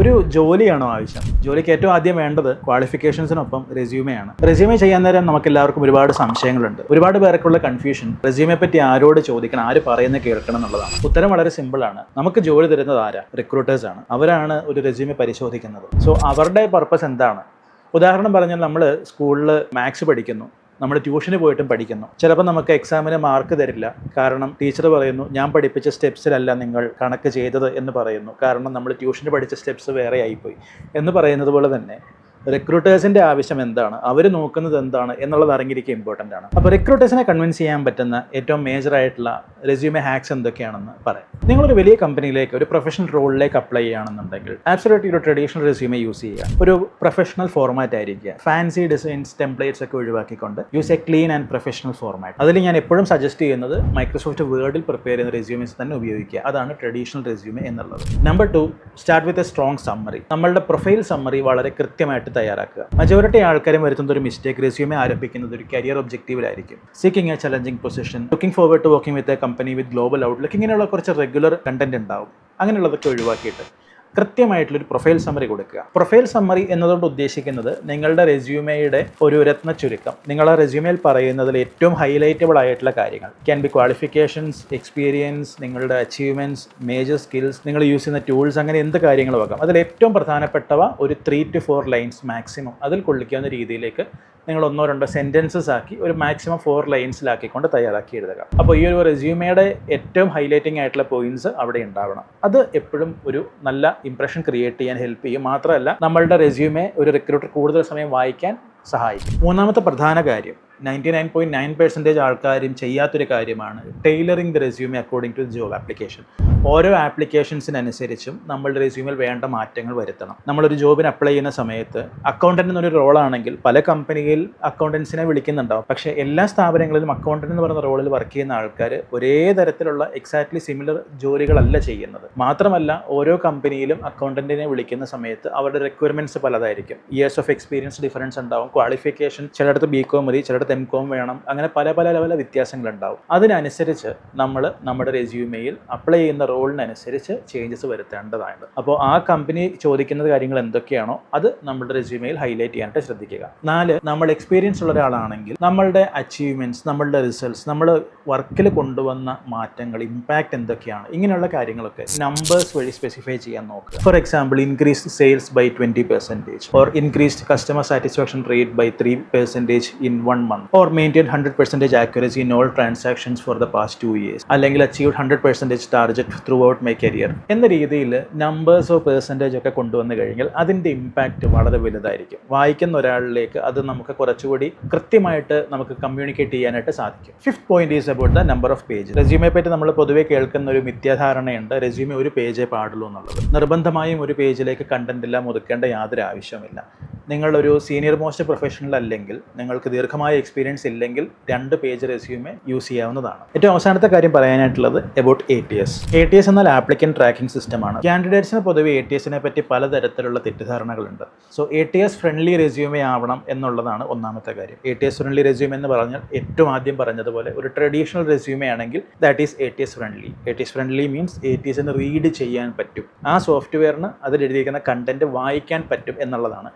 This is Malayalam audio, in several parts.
ഒരു ജോലിയാണോ ആവശ്യം? ജോലിക്ക് ഏറ്റവും ആദ്യം വേണ്ടത് ക്വാളിഫിക്കേഷൻസിനൊപ്പം റെസ്യൂമെയാണ് റെസ്യൂമേ ചെയ്യാൻ നേരം നമുക്ക് എല്ലാവർക്കും ഒരുപാട് സംശയങ്ങളുണ്ട്. ഒരുപാട് പേർക്കുള്ള കൺഫ്യൂഷൻ റെസ്യൂമെ പറ്റി ആരോട് ചോദിക്കണം ആര് പറയുന്ന കേൾക്കണം എന്നുള്ളതാണ്. ഉത്തരം വളരെ സിമ്പിൾ ആണ്. നമുക്ക് ജോലി തരുന്നത് ആരാ? റിക്രൂട്ടേഴ്സ് ആണ്. അവരാണ് ഒരു റെസ്യൂമെ പരിശോധിക്കുന്നത്. സോ അവരുടെ പർപ്പസ് എന്താണ്? ഉദാഹരണം പറഞ്ഞാൽ നമ്മൾ സ്കൂളിൽ മാത്സ് പഠിക്കുന്നു. നമ്മൾ ട്യൂഷന് പോയിട്ടും പഠിക്കുന്നു. ചിലപ്പോൾ നമുക്ക് എക്സാമിന് മാർക്ക് തരില്ല. കാരണം ടീച്ചർ പറയുന്നു ഞാൻ പഠിപ്പിച്ച സ്റ്റെപ്സിലല്ല നിങ്ങൾ കണക്ക് ചെയ്തത് എന്ന് പറയുന്നു. കാരണം നമ്മൾ ട്യൂഷന് പഠിച്ച സ്റ്റെപ്സ് വേറെ ആയിപ്പോയി എന്ന് പറയുന്നത് പോലെ തന്നെ റിക്രൂട്ടേഴ്സിന്റെ ആവശ്യം എന്താണ്? അവർ നോക്കുന്നത് എന്താണ്? എന്നുള്ളത് അറിഞ്ഞിരിക്കുക ഇമ്പോർട്ടന്റ് ആണ്. അപ്പോൾ റിക്രൂട്ടേഴ്സിനെ കൺവിൻസ് ചെയ്യാൻ പറ്റുന്ന ഏറ്റവും മേജർ ആയിട്ടുള്ള റെസ്യൂമെ ഹാക്സ് എന്തൊക്കെയാണെന്ന് പറയാം. നിങ്ങളൊരു വലിയ കമ്പനിയിലേക്ക് ഒരു പ്രൊഫഷണൽ റോളിലേക്ക് അപ്ലൈ ചെയ്യുകയാണെന്നുണ്ടെങ്കിൽ ആബ്സൊല്യൂട്ട്ലി ഒരു ട്രഡീഷണൽ റെസ്യൂമെ യൂസ് ചെയ്യുക. ഒരു പ്രൊഫഷണൽ ഫോർമാറ്റ് ആയിരിക്കുക. ഫാൻസി ഡിസൈൻസ് ടെംപ്ലേറ്റ്സ് ഒക്കെ ഒഴിവാക്കിക്കൊണ്ട് use a clean and professional format അതിൽ ഞാൻ എപ്പോഴും സജസ്റ്റ് ചെയ്യുന്നത് മൈക്രോസോഫ്റ്റ് വേർഡിൽ പ്രിപ്പയർ ചെയ്യുന്ന റെസ്യൂമേസ് തന്നെ ഉപയോഗിക്കുക. അതാണ് ട്രഡീഷണൽ റെസ്യൂമെ എന്നുള്ളത്. Number two start with a strong summary നമ്മളുടെ പ്രൊഫൈൽ സമ്മറി വളരെ കൃത്യമായിട്ട് തയ്യാറാക്കുക. മജോറിറ്റി ആൾക്കാരും വരുത്തുന്ന ഒരു മിസ്റ്റേക്ക് റെസ്യൂമെ ആരംഭിക്കുന്നത് ഒരു career ഒബ്ജക്റ്റീവിലായിരിക്കും seeking a challenging position looking forward to working with a company with global outlook ഇങ്ങനെയുള്ള കുറച്ച് റെഗുലർ കണ്ടന്റ് ഉണ്ടാവും. അങ്ങനെയുള്ളതൊക്കെ ഒഴിവാക്കിയിട്ട്. കൃത്യമായിട്ടുള്ളൊരു പ്രൊഫൈൽ സമ്മറി കൊടുക്കുക. പ്രൊഫൈൽ സമ്മറി എന്നതുകൊണ്ട് ഉദ്ദേശിക്കുന്നത് നിങ്ങളുടെ റെസ്യൂമയുടെ ഒരു രത്ന ചുരുക്കം. നിങ്ങളുടെ റെസ്യൂമയിൽ പറയുന്നതിൽ ഏറ്റവും ഹൈലൈറ്റബിൾ ആയിട്ടുള്ള കാര്യങ്ങൾ. ക്യാൻ ബി ക്വാളിഫിക്കേഷൻസ് എക്സ്പീരിയൻസ് നിങ്ങളുടെ അച്ചീവ്മെന്റ്സ് മേജർ സ്കിൽസ് നിങ്ങൾ യൂസ് ചെയ്യുന്ന ടൂൾസ് അങ്ങനെ എന്ത് കാര്യങ്ങളും ആകാം അതിൽ ഏറ്റവും പ്രധാനപ്പെട്ടവ ഒരു three to four lines maximum അതിൽ കൊള്ളിക്കാവുന്ന രീതിയിലേക്ക് നിങ്ങൾ ഒന്നോ രണ്ടോ സെന്റൻസസ് ആക്കി ഒരു മാക്സിമം ഫോർ ലൈൻസിലാക്കിക്കൊണ്ട് തയ്യാറാക്കി എഴുതുക. അപ്പോൾ ഈ ഒരു റെസ്യൂമയുടെ ഏറ്റവും ഹൈലൈറ്റിംഗ് ആയിട്ടുള്ള പോയിന്റ്സ് അവിടെ ഉണ്ടാവണം. അത് എപ്പോഴും ഒരു നല്ല ഇംപ്രഷൻ ക്രിയേറ്റ് ചെയ്യാൻ ഹെൽപ്പ് ചെയ്യും. മാത്രമല്ല നമ്മളുടെ റെസ്യൂമെ ഒരു റിക്രൂട്ടർ കൂടുതൽ സമയം വായിക്കാൻ സഹായിക്കും. മൂന്നാമത്തെ പ്രധാന കാര്യം ninety nine point nine percentage ആൾക്കാരും ചെയ്യാത്തൊരു കാര്യമാണ് tailoring the resume according to job application ഓരോ ആപ്ലിക്കേഷൻസിനനുസരിച്ചും നമ്മളുടെ റെസ്യൂമിൽ വേണ്ട മാറ്റങ്ങൾ വരുത്തണം. നമ്മളൊരു ജോബിന് അപ്ലൈ ചെയ്യുന്ന സമയത്ത് അക്കൗണ്ടന്റ് എന്നൊരു റോളാണെങ്കിൽ പല കമ്പനിയിൽ അക്കൗണ്ടൻസിനെ വിളിക്കുന്നുണ്ടാവും. പക്ഷേ എല്ലാ സ്ഥാപനങ്ങളിലും അക്കൗണ്ടന്റ് എന്ന് പറയുന്ന റോളിൽ വർക്ക് ചെയ്യുന്ന ആൾക്കാർ ഒരേ തരത്തിലുള്ള എക്സാക്ട്ലി സിമിലർ ജോലികളല്ല ചെയ്യുന്നത്. മാത്രമല്ല ഓരോ കമ്പനിയിലും അക്കൗണ്ടന്റിനെ വിളിക്കുന്ന സമയത്ത് അവരുടെ റിക്വയർമെന്റ്സ് പലതായിരിക്കും. ഇയേഴ്സ് ഓഫ് എക്സ്പീരിയൻസ് ഡിഫറൻസ് ഉണ്ടാവും. ക്വാളിഫിക്കേഷൻ ചിലയിടത്ത് ബി കോം മതി ചിലയിടത്ത് എം കോം വേണം. അങ്ങനെ പല പല ലെവല വ്യത്യാസങ്ങളുണ്ടാവും. അതിനനുസരിച്ച് നമ്മൾ നമ്മുടെ റെസ്യൂമെയിൽ അപ്ലൈ ചെയ്യുന്ന റോളിനനുസരിച്ച് ചേഞ്ചസ് വരുത്തേണ്ടതാണ് അപ്പോൾ ആ കമ്പനി ചോദിക്കുന്ന കാര്യങ്ങൾ എന്തൊക്കെയാണോ അത് നമ്മുടെ റെസ്യൂമെയിൽ ഹൈലൈറ്റ് ചെയ്യാനായിട്ട് ശ്രദ്ധിക്കുക. നാല് നമ്മൾ എക്സ്പീരിയൻസ് ഉള്ള ഒരാളാണെങ്കിൽ നമ്മളുടെ അച്ചീവ്മെന്റ്സ് നമ്മളുടെ റിസൾട്ട്സ് നമ്മൾ വർക്കിൽ കൊണ്ടുവന്ന മാറ്റങ്ങൾ ഇമ്പാക്റ്റ് എന്തൊക്കെയാണ് ഇങ്ങനെയുള്ള കാര്യങ്ങളൊക്കെ നമ്പേഴ്സ് വഴി സ്പെസിഫൈ ചെയ്യാൻ നോക്കുക. For example increase sales by twenty percentage or increased customer satisfaction rate by three percentage in one month or maintain hundred percentage accuracy in all transactions for the past two years അല്ലെങ്കിൽ achieve hundred percentage target throughout my career എന്ന രീതിയിൽ നമ്പേഴ്സ് ഓഫ് പെർസെന്റേജ് ഒക്കെ കൊണ്ടുവന്നു കഴിഞ്ഞാൽ അതിന്റെ ഇമ്പാക്റ്റ് വളരെ വലുതായിരിക്കും. വായിക്കുന്ന ഒരാളിലേക്ക് അത് നമുക്ക് കുറച്ചുകൂടി കൃത്യമായിട്ട് നമുക്ക് കമ്മ്യൂണിക്കേറ്റ് ചെയ്യാനായിട്ട് സാധിക്കും. Fifth point is about the number of page resume പറ്റി നമ്മൾ പൊതുവേ കേൾക്കുന്ന ഒരു മിഥ്യാധാരണയുണ്ട്. റെസ്യൂമെ ഒരു പേജേ പാടുള്ളൂ എന്നുള്ളത്. നിർബന്ധമായും ഒരു പേജിലേക്ക് കണ്ടന്റ് എല്ലാം ഒതുക്കേണ്ട യാതൊരു ആവശ്യമില്ല നിങ്ങളൊരു സീനിയർ മോസ്റ്റ് പ്രൊഫഷണൽ അല്ലെങ്കിൽ നിങ്ങൾക്ക് ദീർഘമായ എക്സ്പീരിയൻസ് ഇല്ലെങ്കിൽ രണ്ട് പേജ് റെസ്യൂമേ യൂസ് ചെയ്യാവുന്നതാണ്. ഏറ്റവും അവസാനത്തെ കാര്യം പറയാനായിട്ടുള്ളത് about A T S A T S എന്നാൽ ആപ്ലിക്കൻ ട്രാക്കിംഗ് സിസ്റ്റം ആണ്. കാൻഡിഡേറ്റ്സിന് പൊതുവെ എ ടി എസിനെ പറ്റി പലതരത്തിലുള്ള തെറ്റിദ്ധാരണകളുണ്ട്. So A T S friendly resume ആവണം എന്നുള്ളതാണ് ഒന്നാമത്തെ കാര്യം. A T S friendly resume എന്ന് പറഞ്ഞാൽ ഏറ്റവും ആദ്യം പറഞ്ഞതുപോലെ ഒരു ട്രഡീഷണൽ റെസ്യൂമേ ആണെങ്കിൽ that is A T S friendly A T S friendly means A T എസിന് റീഡ് ചെയ്യാൻ പറ്റും. ആ സോഫ്റ്റ്വെയറിന് അതിൽ എഴുതിയിരിക്കുന്ന കണ്ടന്റ് വായിക്കാൻ പറ്റും എന്നുള്ളതാണ്.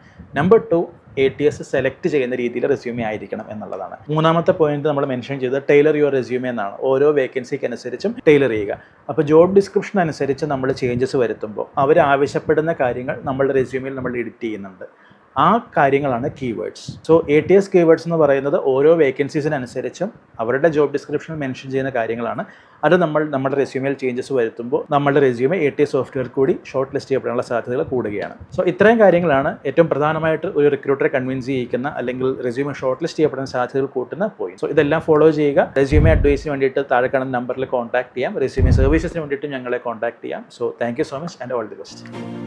Number two A T S select ചെയ്യുന്ന രീതിയിൽ റെസ്യൂമെ ആയിരിക്കണം എന്നുള്ളതാണ്. മൂന്നാമത്തെ പോയിന്റ് നമ്മൾ മെൻഷൻ ചെയ്തത് ടൈലർ യുവർ റെസ്യൂമെ എന്നാണ്. ഓരോ വേക്കൻസിക്ക് അനുസരിച്ചും ടൈലർ ചെയ്യുക. അപ്പോൾ ജോബ് ഡിസ്ക്രിപ്ഷൻ അനുസരിച്ച് നമ്മൾ ചേഞ്ചസ് വരുത്തുമ്പോൾ അവർ ആവശ്യപ്പെടുന്ന കാര്യങ്ങൾ നമ്മളുടെ റെസ്യൂമിൽ നമ്മൾ എഡിറ്റ് ചെയ്യുന്നുണ്ട്. ആ കാര്യങ്ങളാണ് keywords so A T S keywords എന്ന് പറയുന്നത് ഓരോ വേക്കൻസീസിനനുസരിച്ചും അവരുടെ ജോബ് ഡിസ്ക്രിപ്ഷനിൽ മെൻഷൻ ചെയ്യുന്ന കാര്യങ്ങളാണ്. അത് നമ്മൾ നമ്മുടെ റെസ്യൂമിൽ ചേഞ്ചസ് വരുത്തുമ്പോൾ നമ്മുടെ resume A T S software കൂടി ഷോർട്ട് ലിസ്റ്റ് ചെയ്യപ്പെടാനുള്ള സാധ്യതകൾ കൂടുകയാണ്. സോ ഇത്രയും കാര്യങ്ങളാണ് ഏറ്റവും പ്രധാനമായിട്ട് ഒരു റിക്രൂട്ടറെ കൺവിൻസ് ചെയ്യിക്കുന്ന അല്ലെങ്കിൽ റെസ്യൂമെ ഷോർട്ട് ലിസ്റ്റ് ചെയ്യപ്പെടുന്ന സാധ്യതകൾ കൂട്ടുന്ന പോയിന്റ് സോ ഇതെല്ലാം ഫോളോ ചെയ്യുക. റെസ്യൂമെ അഡ്വൈസിന് വേണ്ടിയിട്ട് താഴെ കാണുന്ന നമ്പറിൽ കോൺടാക്ട് ചെയ്യാം. റെസ്യൂമെ സർവീസസിന് വേണ്ടിയിട്ട് ഞങ്ങളെ കോൺടാക്ട് ചെയ്യാം. So thank so much and all the best